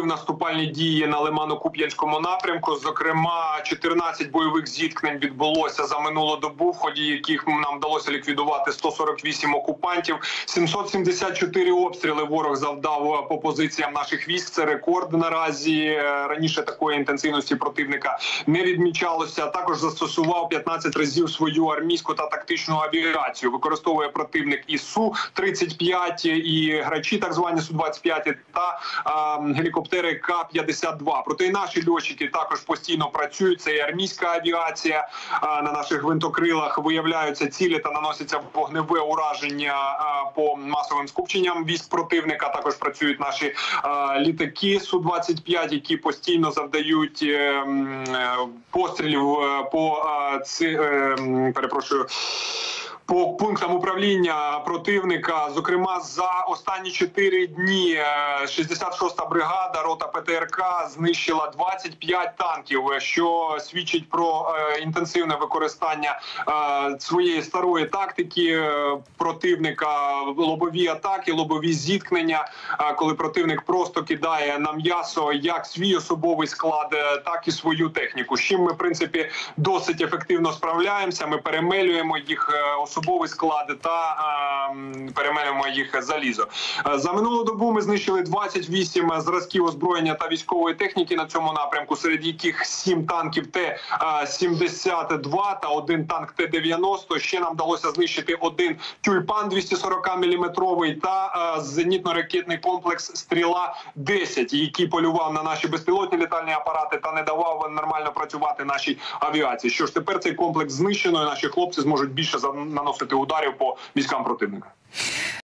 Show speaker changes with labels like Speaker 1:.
Speaker 1: відновив наступальні дії на Лимано-Куп'янському напрямку. Зокрема, 14 бойових зіткнень відбулося за минулу добу, в ході яких нам вдалося ліквідувати 148 окупантів. 774 обстріли ворог завдав по позиціям наших військ. Це рекорд наразі. Е, Раніше такої інтенсивності противника не відмічалося. Також застосував 15 разів свою армійську та тактичну авіацію. Використовує противник і су 35 і грачі, так звані су 25 та а, гелікоптери К-52. Проте і наші льотчики також постійно працюють. Це і армійська авіація на наших гвинтокрилах виявляються цілі та наносяться вогневе ураження по масовим скупченням військ противника. Також працюють наші літаки су 25 які постійно завдають е, е, пострілів е, по ці, перепрошую. По пунктам управління противника, зокрема, за останні чотири дні е, 66-та бригада рота ПТРК знищила 25 танків, що свідчить про е, інтенсивне використання е, своєї старої тактики е, противника, лобові атаки, лобові зіткнення, е, коли противник просто кидає на м'ясо як свій особовий склад, е, так і свою техніку. З чим ми в принципі досить ефективно справляємося. Ми перемелюємо їх е, особовий склад та перемелюємо їх залізо. Е, За минулу добу ми знищили 28 зразків озброєння та військової техніки на цьому напрямку, серед яких 7 танків Т-72 та один танк Т-90. Ще нам вдалося знищити один тюльпан 240 мм та зенітно-ракетний комплекс Стріла 10 який полював на наші безпілотні літальні апарати та не давав нормально працювати нашій авіації. Що ж тепер цей комплекс знищено, і наші хлопці зможуть більше за- наносити ударів по військам противника.